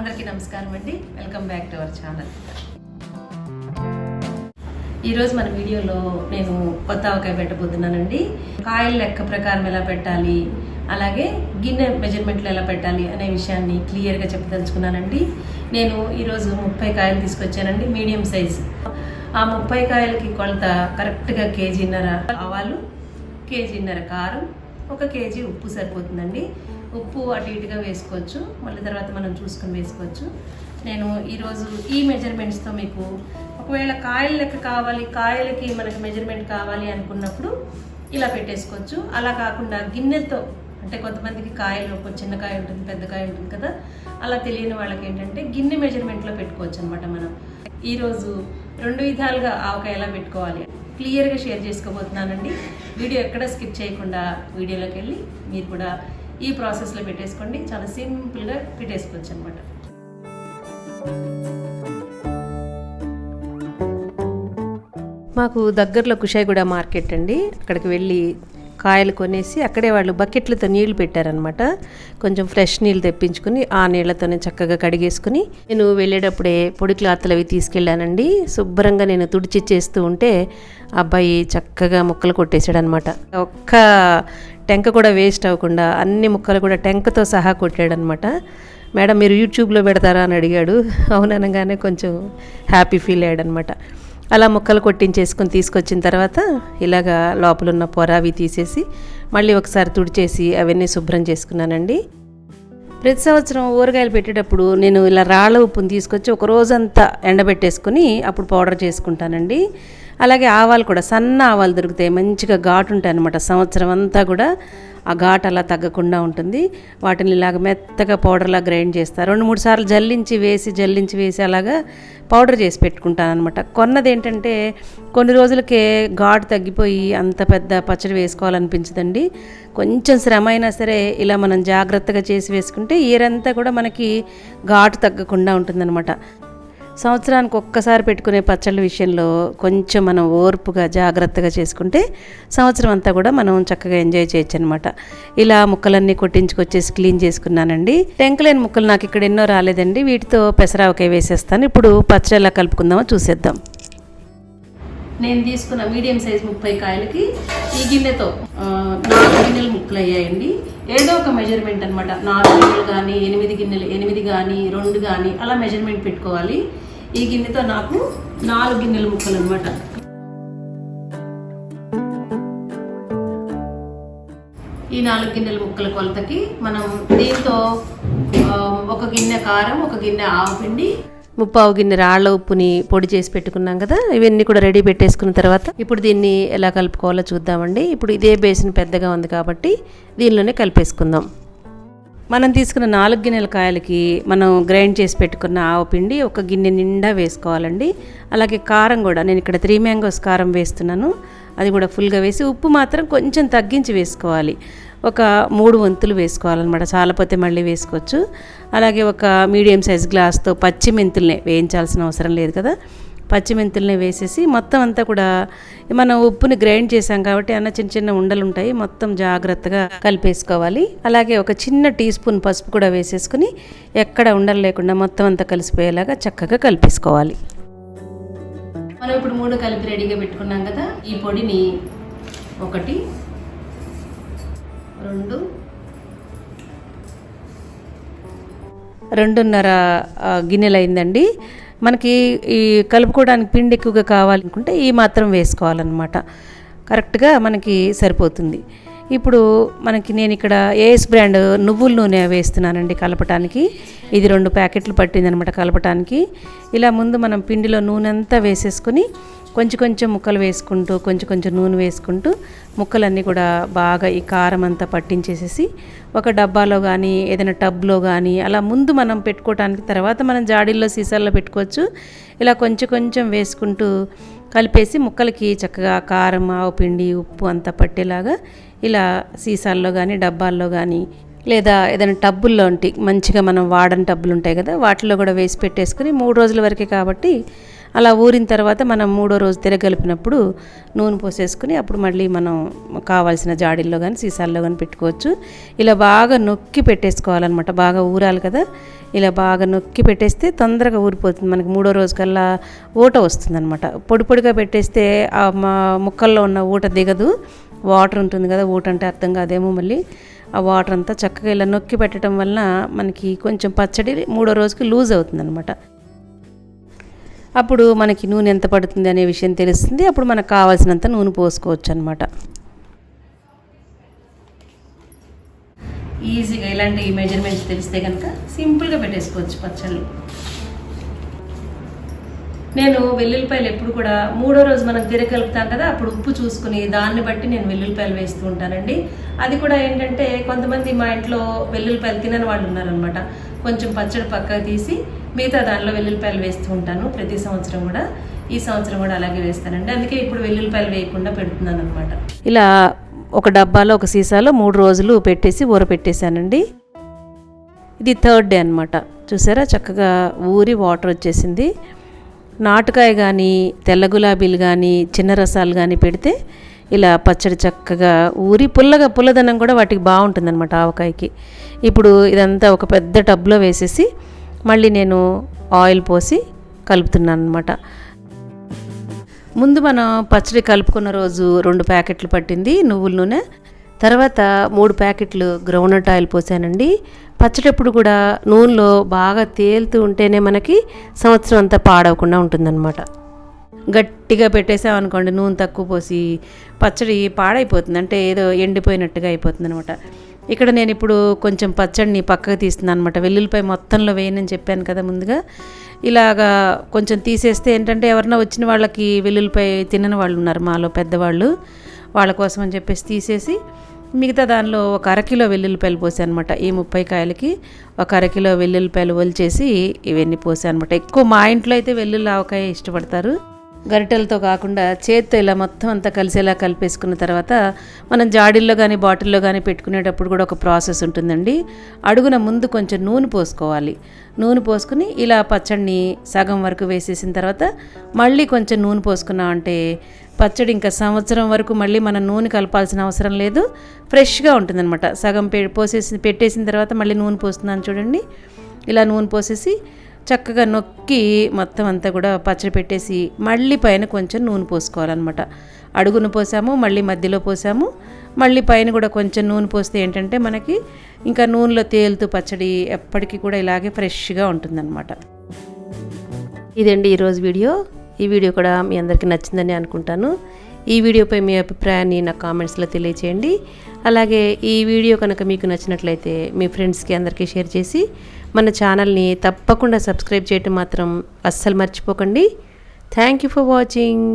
అందరికీ నమస్కారం అండి. Welcome back to our channel ఈరోజు మన వీడియోలో నేను కొత్త ఆవకాయ పెట్టబోతున్నానండి. కాయల లెక్క ప్రకారం ఎలా పెట్టాలి అలాగే గిన్నె మెజర్మెంట్లు ఎలా పెట్టాలి అనే విషయాన్ని క్లియర్గా చెప్పదలుచుకున్నానండి. నేను ఈరోజు ముప్పై కాయలు తీసుకొచ్చానండి మీడియం సైజ్ ఆ ముప్పై కాయలకి కొలత కరెక్ట్గా కేజీన్నర ఆవాలు కేజీన్నర కారం ఒక కేజీ ఉప్పు సరిపోతుందండి. ఉప్పు అటు ఇటుగా వేసుకోవచ్చు. మళ్ళీ తర్వాత మనం చూసుకొని వేసుకోవచ్చు. నేను ఈరోజు ఈ మెజర్మెంట్స్తో మీకు ఒకవేళ కాయల లెక్క కావాలి కాయలకి మనకి మెజర్మెంట్ కావాలి అనుకున్నప్పుడు ఇలా పెట్టేసుకోవచ్చు. అలా కాకుండా గిన్నెతో అంటే కొంతమందికి కాయలు ఒక చిన్న కాయ ఉంటుంది పెద్ద కాయ ఉంటుంది కదా అలా తెలియని వాళ్ళకి ఏంటంటే గిన్నె మెజర్మెంట్లో పెట్టుకోవచ్చు అనమాట మనం. ఈరోజు రెండు విధాలుగా ఆవకాయ ఎలా పెట్టుకోవాలి క్లియర్గా షేర్ చేసుకోబోతున్నానండి. వీడియో ఎక్కడ స్కిప్ చేయకుండా వీడియోలోకి వెళ్ళి మీరు కూడా ఈ ప్రాసెస్లో పెట్టేసుకోండి. చాలా సింపుల్గా పెట్టేసుకోవచ్చు అనమాట మాకు దగ్గరలో కుషాయిగూడ మార్కెట్ అండి. అక్కడికి వెళ్ళి కాయలు కొనేసి అక్కడే వాళ్ళు బకెట్లతో నీళ్ళు పెట్టారనమాట కొంచెం ఫ్రెష్ నీళ్ళు తెప్పించుకుని ఆ నీళ్ళతోనే చక్కగా కడిగేసుకుని నేను వెళ్ళేటప్పుడే పొడి క్లాత్లు అవి తీసుకెళ్ళానండి. శుభ్రంగా నేను తుడిచి చేస్తూ ఉంటే అబ్బాయి చక్కగా ముక్కలు కొట్టేశాడనమాట ఒక్క టెంక కూడా వేస్ట్ అవ్వకుండా అన్ని ముక్కలు కూడా టెంకతో సహా కొట్టాడనమాట మేడం మీరు యూట్యూబ్లో పెడతారా అని అడిగాడు. అవుననగానే కొంచెం హ్యాపీ ఫీల్ అయ్యాడనమాట అలా ముక్కలు కొట్టించేసుకొని తీసుకొచ్చిన తర్వాత ఇలాగా లోపల ఉన్న పొర అవి తీసేసి మళ్ళీ ఒకసారి తుడిచేసి అవన్నీ శుభ్రం చేసుకున్నానండి. ప్రతి సంవత్సరం ఊరగాయలు పెట్టేటప్పుడు నేను ఇలా రాళ్ళ ఉప్పును తీసుకొచ్చి ఒక రోజంతా ఎండబెట్టేసుకుని అప్పుడు పౌడర్ చేసుకుంటానండి. అలాగే ఆవాలు కూడా సన్న ఆవాలు దొరుకుతాయి. మంచిగా ఘాటు ఉంటాయి అనమాట సంవత్సరం అంతా కూడా ఆ ఘాట్ అలా తగ్గకుండా ఉంటుంది. వాటిని ఇలాగ మెత్తగా పౌడర్లా గ్రైండ్ చేస్తారు రెండు మూడు సార్లు జల్లించి వేసి జల్లించి వేసి అలాగా పౌడర్ చేసి పెట్టుకుంటాను అనమాట కొన్నది ఏంటంటే కొన్ని రోజులకే ఘాటు తగ్గిపోయి అంత పెద్ద పచ్చడి వేసుకోవాలనిపించదండి. కొంచెం శ్రమ అయినా సరే ఇలా మనం జాగ్రత్తగా చేసి వేసుకుంటే ఈరంతా కూడా మనకి ఘాటు తగ్గకుండా ఉంటుందన్నమాట. సంవత్సరానికి ఒక్కసారి పెట్టుకునే పచ్చళ్ళ విషయంలో కొంచెం మనం ఓర్పుగా జాగ్రత్తగా చేసుకుంటే సంవత్సరం అంతా కూడా మనం చక్కగా ఎంజాయ్ చేయొచ్చు అనమాట ఇలా ముక్కలన్నీ కొట్టించుకొచ్చేసి క్లీన్ చేసుకున్నానండి. టెంకలేని ముక్కలు నాకు ఇక్కడ ఎన్నో రాలేదండి. వీటితో పెసరావకాయ వేసేస్తాను. ఇప్పుడు పచ్చళ్ళ కలుపుకుందామో చూసేద్దాం. నేను తీసుకున్న మీడియం సైజ్ ముప్పై కాయలకి ఈ గిన్నెతో నాలుగు గిన్నెలు ముక్కలు అయ్యాయండి ఏదో ఒక మెజర్మెంట్ అనమాట నాలుగు గిన్నెలు కానీ ఎనిమిది గిన్నెలు ఎనిమిది కానీ రెండు కానీ అలా మెజర్మెంట్ పెట్టుకోవాలి. ఈ గిన్నెతో నాకు నాలుగు గిన్నెల ముక్కలు అనమాట ఈ నాలుగు గిన్నెల ముక్కల కొలతకి మనం దీంతో ఒక గిన్నె కారం ఒక గిన్నె ఆవపిండి ముప్పావు గిన్నె రాళ్ళ ఉప్పుని పొడి చేసి పెట్టుకున్నాం కదా ఇవన్నీ కూడా రెడీ పెట్టేసుకున్న తర్వాత ఇప్పుడు దీన్ని ఎలా కలుపుకోవాలో చూద్దామండి. ఇప్పుడు ఇదే బేసిన్ పెద్దగా ఉంది కాబట్టి దీనిలోనే కలిపేసుకుందాం. మనం తీసుకున్న నాలుగు గిన్నెల కాయలకి మనం గ్రైండ్ చేసి పెట్టుకున్న ఆవు పిండి ఒక గిన్నె నిండా వేసుకోవాలండి. అలాగే కారం కూడా నేను ఇక్కడ త్రీ మ్యాంగోస్ కారం వేస్తున్నాను. అది కూడా ఫుల్గా వేసి ఉప్పు మాత్రం కొంచెం తగ్గించి వేసుకోవాలి. ఒక మూడు వంతులు వేసుకోవాలన్నమాట. చాలపోతే మళ్ళీ వేసుకోవచ్చు. అలాగే ఒక మీడియం సైజ్ గ్లాస్తో పచ్చి మెంతుల్నే వేయించాల్సిన అవసరం లేదు కదా. పచ్చి మెంతుల్ని వేసేసి మొత్తం అంతా కూడా మనం ఉప్పుని గ్రైండ్ చేసాం కాబట్టి అన్న చిన్న చిన్న ఉండలు ఉంటాయి మొత్తం జాగ్రత్తగా కలిపేసుకోవాలి. అలాగే ఒక చిన్న టీ స్పూన్ పసుపు కూడా వేసేసుకుని ఎక్కడ ఉండలు లేకుండా మొత్తం అంతా కలిసిపోయేలాగా చక్కగా కలిపేసుకోవాలి. మనం ఇప్పుడు మూడు కలిపి రెడీగా పెట్టుకున్నాం కదా. ఈ పొడిని ఒకటి రెండు. రెండున్నర గిన్నెలు అయిందండి మనకి ఈ కలుపుకోవడానికి పిండి ఎక్కువగా కావాలనుకుంటే ఈ మాత్రం వేసుకోవాలన్నమాట. కరెక్ట్గా మనకి సరిపోతుంది. ఇప్పుడు మనకి నేను ఇక్కడ ఏఎస్ బ్రాండ్ నువ్వుల నూనె వేస్తున్నానండి కలపటానికి. ఇది రెండు ప్యాకెట్లు పట్టిందనమాట కలపటానికి. ఇలా ముందు మనం పిండిలో నూనె అంతా వేసేసుకుని కొంచెం కొంచెం ముక్కలు వేసుకుంటూ కొంచెం కొంచెం నూనె వేసుకుంటూ ముక్కలన్నీ కూడా బాగా ఈ కారం అంతా పట్టించేసేసి ఒక డబ్బాలో కానీ ఏదైనా టబ్లో కానీ అలా ముందు మనం పెట్టుకోవటానికి తర్వాత మనం జాడీల్లో సీసాల్లో పెట్టుకోవచ్చు. ఇలా కొంచెం కొంచెం వేసుకుంటూ కలిపేసి ముక్కలకి చక్కగా కారం ఆవు పిండి ఉప్పు అంతా పట్టేలాగా ఇలా సీసాల్లో కానీ డబ్బాల్లో కానీ లేదా ఏదైనా టబ్బుల్లోంటి మంచిగా మనం వాడని టబ్బులు ఉంటాయి కదా వాటిలో కూడా వేసి పెట్టేసుకుని మూడు రోజుల వరకే కాబట్టి అలా ఊరిన తర్వాత మనం మూడో రోజు తిరగలిపినప్పుడు నూనె పోసేసుకుని అప్పుడు మళ్ళీ మనం కావాల్సిన జాడీల్లో కానీ సీసాల్లో కానీ పెట్టుకోవచ్చు. ఇలా బాగా నొక్కి పెట్టేసుకోవాలన్నమాట. బాగా ఊరాలి కదా. ఇలా బాగా నొక్కి పెట్టేస్తే తొందరగా ఊరిపోతుంది. మనకి మూడో రోజు కల్లా ఊట వస్తుందన్నమాట. పొడి పొడిగా పెట్టేస్తే ఆ మా ముక్కల్లో ఉన్న ఊట దిగదు. వాటర్ ఉంటుంది కదా ఊట అంటే అర్థం కాదేమో మళ్ళీ. ఆ వాటర్ అంతా చక్కగా ఇలా నొక్కి పెట్టడం వలన మనకి కొంచెం పచ్చడి మూడో రోజుకి లూజ్ అవుతుంది అనమాట అప్పుడు మనకి నూనె ఎంత పడుతుంది అనే విషయం తెలుస్తుంది. అప్పుడు మనకు కావాల్సినంత నూనె పోసుకోవచ్చు అనమాట ఈజీగా ఇలాంటి మెజర్మెంట్స్ తెలిస్తే కనుక సింపుల్గా పెట్టేసుకోవచ్చు పచ్చళ్ళు. నేను వెల్లుల్లిపాయలు ఎప్పుడు కూడా మూడో రోజు మనం తిరగలుపుతాం కదా అప్పుడు ఉప్పు చూసుకుని దాన్ని బట్టి నేను వెల్లుల్లిపాయలు వేస్తూ ఉంటానండి. అది కూడా ఏంటంటే కొంతమంది మా ఇంట్లో వెల్లుల్లిపాయలు తినని వాళ్ళు ఉన్నారనమాట కొంచెం పచ్చడి పక్కకు తీసి మిగతా దానిలో వెల్లుల్లిపాయలు వేస్తూ ఉంటాను ప్రతి సంవత్సరం కూడా. ఈ సంవత్సరం కూడా అలాగే వేస్తానండి. అందుకే ఇప్పుడు వెల్లుల్లిపాయలు వేయకుండా పెడుతున్నాను అనమాట ఇలా ఒక డబ్బాలో ఒక సీసాలో మూడు రోజులు పెట్టేసి ఊర పెట్టేశానండి. ఇది థర్డ్ డే అనమాట చూసారా? చక్కగా ఊరి వాటర్ వచ్చేసింది. నాటుకాయ కానీ తెల్ల గులాబీలు కానీ చిన్న రసాలు కానీ పెడితే ఇలా పచ్చడి చక్కగా ఊరి పుల్లగా పుల్లదనం కూడా వాటికి బాగుంటుందన్నమాట ఆవకాయకి. ఇప్పుడు ఇదంతా ఒక పెద్ద టబ్లో వేసేసి మళ్ళీ నేను ఆయిల్ పోసి కలుపుతున్నాను అనమాట ముందు మనం పచ్చడి కలుపుకున్న రోజు రెండు ప్యాకెట్లు పట్టింది నువ్వుల నూనె తర్వాత మూడు ప్యాకెట్లు గ్రౌండ్నట్ ఆయిల్ పోసానండి. పచ్చడప్పుడు కూడా నూనెలో బాగా తేలుతూ ఉంటేనే మనకి సంవత్సరం అంతా పాడవకుండా ఉంటుందన్నమాట. గట్టిగా పెట్టేసామనుకోండి నూనె తక్కువ పోసి పచ్చడి పాడైపోతుంది. అంటే ఏదో ఎండిపోయినట్టుగా అయిపోతుంది అనమాట ఇక్కడ నేను ఇప్పుడు కొంచెం పచ్చడిని పక్కకు తీస్తున్నాను అనమాట వెల్లుల్లిపాయ మొత్తంలో వేయనని చెప్పాను కదా ముందుగా. ఇలాగా కొంచెం తీసేస్తే ఏంటంటే ఎవరన్నా వచ్చిన వాళ్ళకి వెల్లుల్లిపాయ తినని వాళ్ళు ఉన్నారు మాలో పెద్దవాళ్ళు. వాళ్ళ కోసం అని చెప్పేసి తీసేసి మిగతా దానిలో ఒక అరకిలో వెల్లుల్లిపాయలు పోసానమాట. అనమాట ఈ ముప్పై కాయలకి ఒక అరకిలో వెల్లుల్లిపాయలు ఒలిచేసి ఇవన్నీ పోసానమాట. ఎక్కువ మా ఇంట్లో అయితే వెల్లుల్లి ఆవకాయ ఇష్టపడతారు. గరిటెలతో కాకుండా చేత్తో ఇలా మొత్తం అంతా కలిసేలా కలిపేసుకున్న తర్వాత మనం జాడీల్లో కానీ బాటిల్లో కానీ పెట్టుకునేటప్పుడు కూడా ఒక ప్రాసెస్ ఉంటుందండి. అడుగున ముందు కొంచెం నూనె పోసుకోవాలి. నూనె పోసుకుని ఇలా పచ్చడిని సగం వరకు వేసేసిన తర్వాత మళ్ళీ కొంచెం నూనె పోసుకున్నాం అంటే పచ్చడి ఇంకా సంవత్సరం వరకు మళ్ళీ మనం నూనె కలపాల్సిన అవసరం లేదు. ఫ్రెష్గా ఉంటుందన్నమాట. సగం పె పోసేసి పెట్టేసిన తర్వాత మళ్ళీ నూనె పోస్తున్నాను చూడండి. ఇలా నూనె పోసేసి చక్కగా నొక్కి మొత్తం అంతా కూడా పచ్చడి పెట్టేసి మళ్ళీ పైన కొంచెం నూనె పోసుకోవాలన్నమాట. అడుగును పోసాము మళ్ళీ మధ్యలో పోసాము. మళ్ళీ పైన కూడా కొంచెం నూనె పోస్తే ఏంటంటే మనకి ఇంకా నూనెలో తేలుతూ పచ్చడి ఎప్పటికీ కూడా ఇలాగే ఫ్రెష్గా ఉంటుందన్నమాట. ఇదండి ఈరోజు వీడియో. ఈ వీడియో కూడా మీ అందరికీ నచ్చిందని అనుకుంటాను. ఈ వీడియోపై మీ అభిప్రాయాన్ని నా కామెంట్స్లో తెలియచేయండి. అలాగే ఈ వీడియో కనుక మీకు నచ్చినట్లయితే మీ ఫ్రెండ్స్కి అందరికీ షేర్ చేసి మన ఛానల్ని తప్పకుండా సబ్స్క్రైబ్ చేయటం మాత్రం అస్సలు మర్చిపోకండి. Thank you for watching.